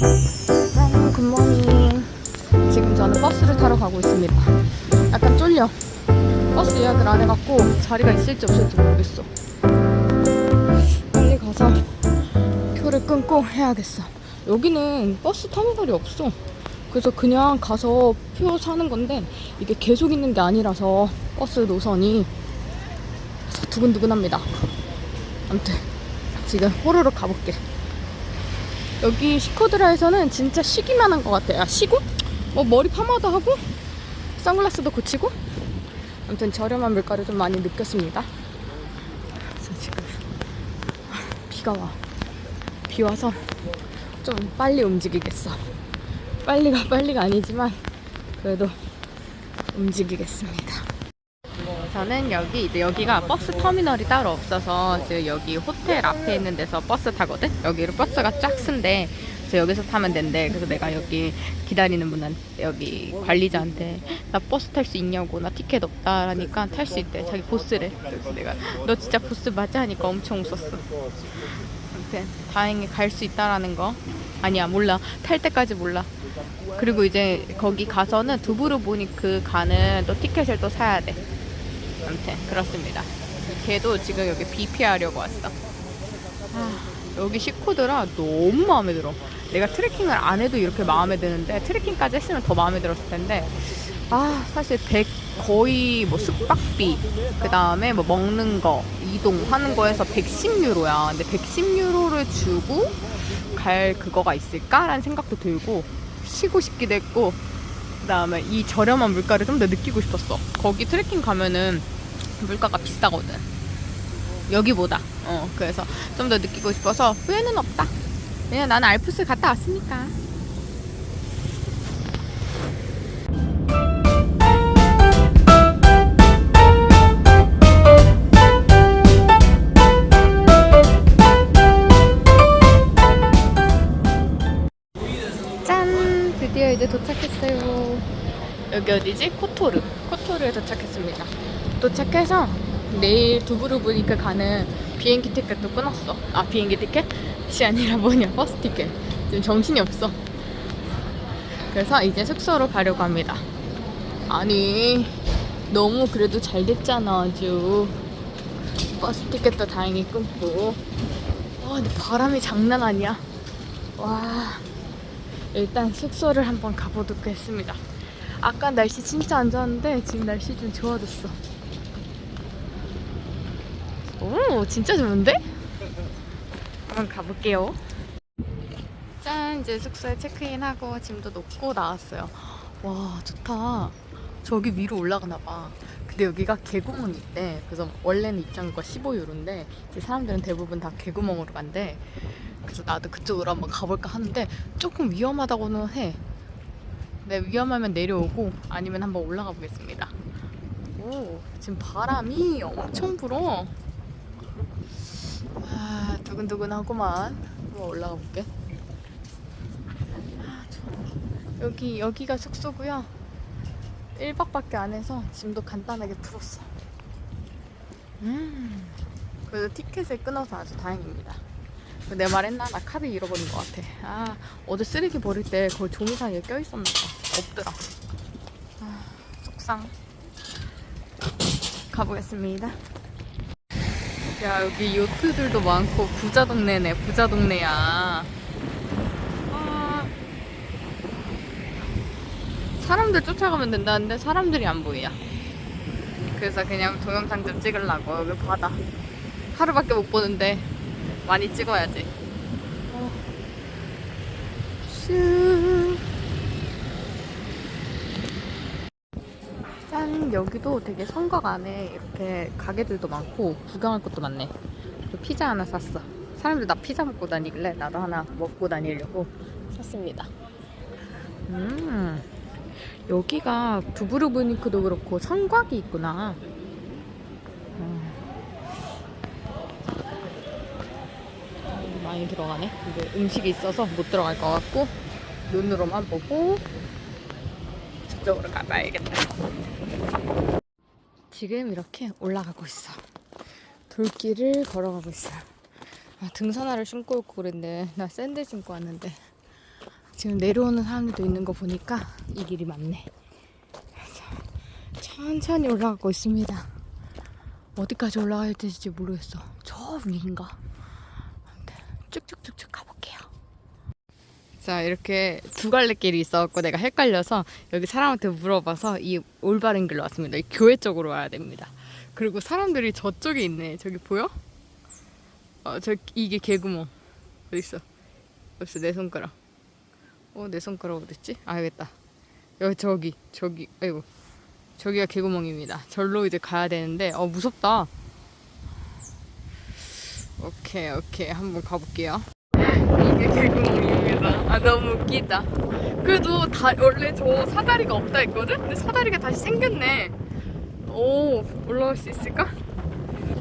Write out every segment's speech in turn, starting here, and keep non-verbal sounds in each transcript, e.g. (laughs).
짠, 굿모닝. 지금 저는 버스를 타러 가고 있습니다. 약간 쫄려. 버스 예약을 안 해갖고 자리가 있을지 없을지 모르겠어. 빨리 가서 표를 끊고 해야겠어. 여기는 버스 터미널이 없어. 그래서 그냥 가서 표 사는 건데 이게 계속 있는 게 아니라서 버스 노선이 두근두근합니다. 아무튼 지금 호로록 가볼게. 여기 시코드라에서는 진짜 쉬기만 한 것 같아요. 아, 쉬고? 뭐 머리 파마도 하고 선글라스도 고치고 아무튼 저렴한 물가를 좀 많이 느꼈습니다. 그래서 지금 비가 와. 비 와서 좀 빨리 움직이겠어. 빨리가 빨리가 아니지만 그래도 움직이겠습니다. 저는 여기 이제 여기가 버스 터미널이 따로 없어서 이제 여기 호텔 앞에 있는 데서 버스 타거든. 여기로 버스가 쫙 쓴대. 그래서 여기서 타면 된대. 그래서 내가 여기 기다리는 분한테 여기 관리자한테 나 버스 탈 수 있냐고 나 티켓 없다라니까 탈 수 있대. 자기 보스래. 그래서 내가 너 진짜 보스 맞아 하니까 엄청 웃었어. 아무튼 다행히 갈 수 있다라는 거. 아니야 몰라 탈 때까지 몰라. 그리고 이제 거기 가서는 두부르보니크 가는 또 티켓을 또 사야 돼. 아무튼 그렇습니다. 걔도 지금 여기 BP 하려고 왔어. 아, 여기 시코드라 너무 마음에 들어. 내가 트레킹을 안 해도 이렇게 마음에 드는데 트레킹까지 했으면 더 마음에 들었을 텐데 아 사실 100 거의 뭐 숙박비 그 다음에 뭐 먹는 거 이동하는 거에서 110유로야. 근데 110유로를 주고 갈 그거가 있을까라는 생각도 들고 쉬고 싶기도 했고 그 다음에 이 저렴한 물가를 좀 더 느끼고 싶었어. 거기 트레킹 가면은 물가가 비싸거든. 여기보다. 어, 그래서 좀 더 느끼고 싶어서 후회는 없다. 왜냐 나는 알프스 갔다 왔으니까. 짠! 드디어 이제 도착했어요. 여기 어디지? 코토르. 코토르에 도착했습니다. 도착해서 내일 두부르브니크 가는 비행기 티켓도 끊었어. 아, 비행기 티켓이 아니라 뭐냐, 버스 티켓. 지금 정신이 없어. 그래서 이제 숙소로 가려고 합니다. 아니, 너무 그래도 잘 됐잖아, 아주. 버스 티켓도 다행히 끊고. 와, 근데 바람이 장난 아니야. 와. 일단 숙소를 한번 가보도록 했습니다. 아까 날씨 진짜 안 좋았는데 지금 날씨 좀 좋아졌어. 오, 진짜 좋은데? 한번 가볼게요. 짠, 이제 숙소에 체크인하고 짐도 놓고 나왔어요. 와, 좋다. 저기 위로 올라가나 봐. 근데 여기가 개구멍이 있대. 그래서 원래는 입장료가 15유로인데 이제 사람들은 대부분 다 개구멍으로 간대. 그래서 나도 그쪽으로 한번 가볼까 하는데 조금 위험하다고는 해. 네, 위험하면 내려오고 아니면 한번 올라가 보겠습니다. 오, 지금 바람이 엄청 불어. 아, 두근두근하구만. 한번 올라가 볼게. 아. 여기 여기가 숙소고요. 1박밖에 안 해서 짐도 간단하게 풀었어. 음, 그래도 티켓을 끊어서 아주 다행입니다. 내 말했나? 나 카드 잃어버린 것 같아. 아, 어제 쓰레기 버릴 때 거기 종이 사이에 껴있었나 봐. 없더라. 아, 속상. 가보겠습니다. 야, 여기 요트들도 많고, 부자 동네네, 부자 동네야. 아, 사람들 쫓아가면 된다는데, 사람들이 안 보여. 그래서 그냥 동영상 좀 찍으려고, 여기 바다. 하루밖에 못 보는데, 많이 찍어야지. 어. 여기도 되게 성곽 안에 이렇게 가게들도 많고 구경할 것도 많네. 또 피자 하나 샀어. 사람들 나 피자 먹고 다니길래 나도 하나 먹고 다니려고 샀습니다. 음, 여기가 두브르브니크도 그렇고 성곽이 있구나. 음. 많이 들어가네. 근데 음식이 있어서 못 들어갈 것 같고 눈으로만 보고 저쪽으로 가봐야겠다. 지금 이렇게 올라가고 있어. 돌길을 걸어가고 있어요. 아, 등산화를 신고 올고 그랬는데 나 샌들 신고 왔는데 지금 내려오는 사람들도 있는 거 보니까 이 길이 맞네. 천천히 올라가고 있습니다. 어디까지 올라가야 될지 모르겠어. 저 위인가? 쭉쭉쭉쭉. 자 이렇게 두 갈래 길이 있어갖고 내가 헷갈려서 여기 사람한테 물어봐서 이 올바른 길로 왔습니다. 이 교회 쪽으로 와야 됩니다. 그리고 사람들이 저쪽에 있네. 저기 보여? 어, 저 이게 개구멍. 어디 있어? 어디 있어? 내 손가락. 어, 내 손가락 어디 있지? 아, 알겠다. 여기 저기 저기 아이고 저기가 개구멍입니다. 절로 이제 가야 되는데 어 무섭다. 오케이 오케이 한번 가볼게요. 개구멍입니다. 아 너무 웃기다. 그래도 다 원래 저 사다리가 없다 했거든? 근데 사다리가 다시 생겼네. 오 올라갈 수 있을까?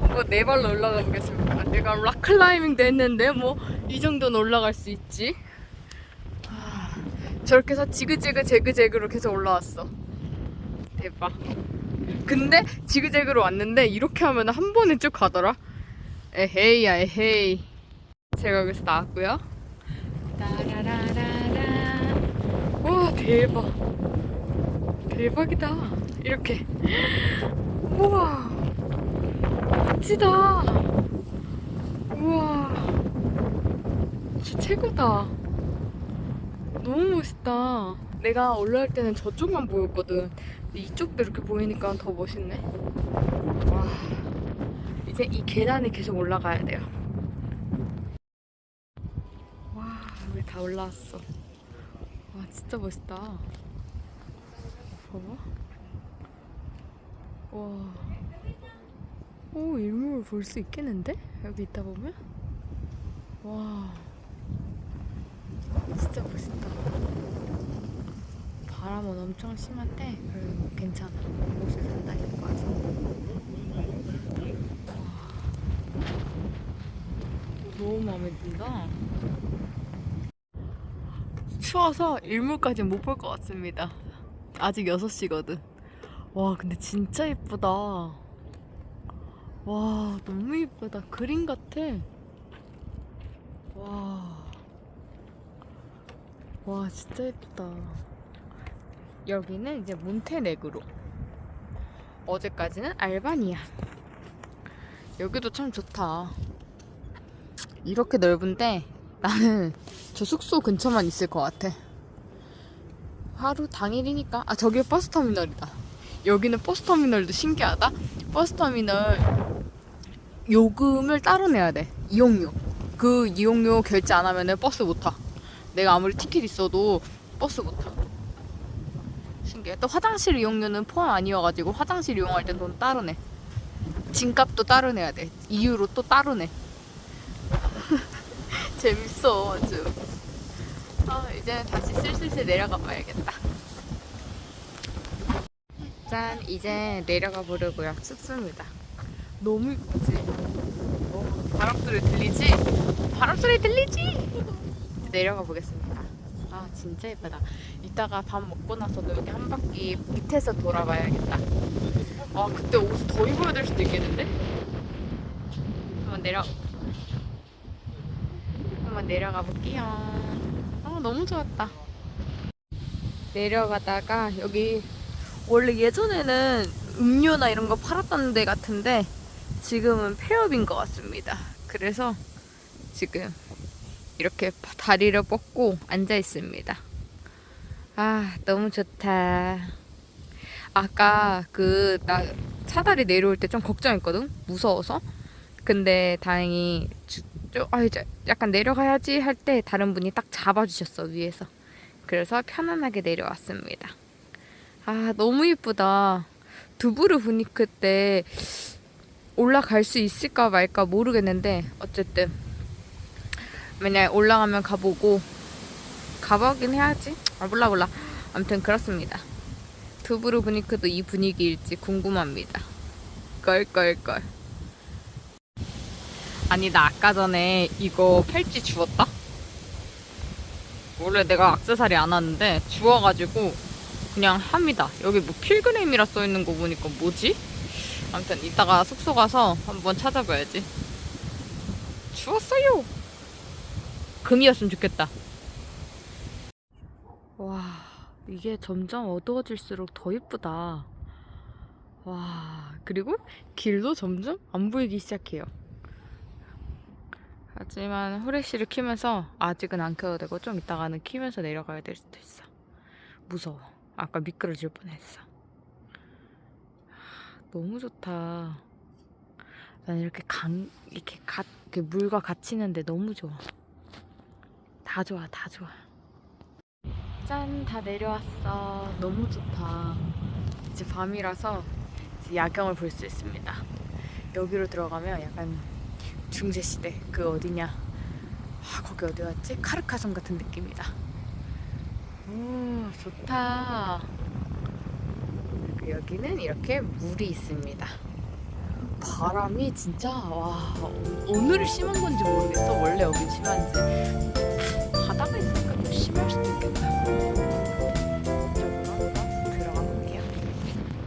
한번 네 발로 올라가 보겠습니다. 내가 락클라이밍도 했는데 뭐 이 정도는 올라갈 수 있지. 아, 저렇게 해서 지그재그 재그재그로 계속 올라왔어. 대박. 근데 지그재그로 왔는데 이렇게 하면 한 번에 쭉 가더라. 에헤이야 에헤이. 제가 여기서 나왔고요. 대박. 대박이다. 이렇게. 우와. 멋지다. 우와. 진짜 최고다. 너무 멋있다. 내가 올라갈 때는 저쪽만 보였거든. 근데 이쪽도 이렇게 보이니까 더 멋있네. 와. 이제 이 계단을 계속 올라가야 돼요. 와, 우리 다 올라왔어. 와, 진짜 멋있다. 봐봐. 와. 오, 일몰 볼 수 있겠는데? 여기 있다 보면? 와. 진짜 멋있다. 바람은 엄청 심한데, 그래도 괜찮아. 옷을 단단히 입고 와서. 너무 마음에 든다. 추워서 일몰까지 못 볼 것 같습니다. 아직 6시거든. 와, 근데 진짜 예쁘다. 와, 너무 예쁘다. 그림 같아. 와. 와, 진짜 예쁘다. 여기는 이제 몬테네그로. 어제까지는 알바니아. 여기도 참 좋다. 이렇게 넓은데 나는 저 숙소 근처만 있을 것 같아. 하루 당일이니까. 아, 저기 버스 터미널이다. 여기는 버스 터미널도 신기하다. 버스 터미널 요금을 따로 내야 돼. 이용료. 그 이용료 결제 안 하면은 버스 못 타. 내가 아무리 티켓 있어도 버스 못 타. 신기해. 또 화장실 이용료는 포함 아니어가지고 화장실 이용할 땐 돈 따로 내. 짐값도 따로 내야 돼. 이유로 또 따로 내. (laughs) 재밌어 아주. 아 이제 다시 슬슬슬 내려가 봐야겠다. 짠 이제 내려가 보려고요. 춥습니다. 너무 이쁘지? 어, 바람 소리 들리지? 바람 소리 들리지? 내려가 보겠습니다. 아 진짜 예쁘다. 이따가 밥 먹고 나서도 여기 한 바퀴 밑에서 돌아봐야겠다. 아 그때 옷을 더 입어야 될 수도 있겠는데? 한번 내려 한번 내려가 볼게요. 아 너무 좋았다. 내려가다가 여기 원래 예전에는 음료나 이런 거 팔았던 데 같은데 지금은 폐업인 것 같습니다. 그래서 지금 이렇게 다리를 뻗고 앉아 있습니다. 아 너무 좋다. 아까 그나 사다리 내려올 때 좀 걱정했거든 무서워서 근데 다행히 주, 저, 아 이제 약간 내려가야지 할 때 다른 분이 딱 잡아주셨어 위에서. 그래서 편안하게 내려왔습니다. 아 너무 이쁘다. 두부르 부니크 때 올라갈 수 있을까 말까 모르겠는데 어쨌든 만약 올라가면 가보고 가보긴 해야지. 아 몰라 몰라. 아무튼 그렇습니다. 두부르 부니크도 이 분위기일지 궁금합니다. 껄껄껄. 아니 나 아까 전에 이거 팔찌 주웠다? 원래 내가 악세사리 안 하는데 주워가지고 그냥 합니다. 여기 뭐 필그램이라 써있는 거 보니까 뭐지? 아무튼 이따가 숙소 가서 한번 찾아봐야지. 주웠어요. 금이었으면 좋겠다. 와, 이게 점점 어두워질수록 더 예쁘다. 와, 그리고 길도 점점 안 보이기 시작해요. 하지만 후레쉬를 키면서 아직은 안 켜도 되고 좀 이따가는 키면서 내려가야 될 수도 있어. 무서워. 아까 미끄러질 뻔했어. 너무 좋다. 난 이렇게 강 이렇게 가, 이렇게 물과 갇히는데 너무 좋아. 다 좋아, 다 좋아. 짠, 다 내려왔어. 너무 좋다. 이제 밤이라서 이제 야경을 볼 수 있습니다. 여기로 들어가면 약간 중세시대 그 어디냐? 아, 거기 어디였지? 카르카섬 같은 느낌이다. 오, 좋다. 그리고 여기는 이렇게 물이 있습니다. 바람이 진짜 와 오늘 심한 건지 모르겠어. 원래 여기 심한지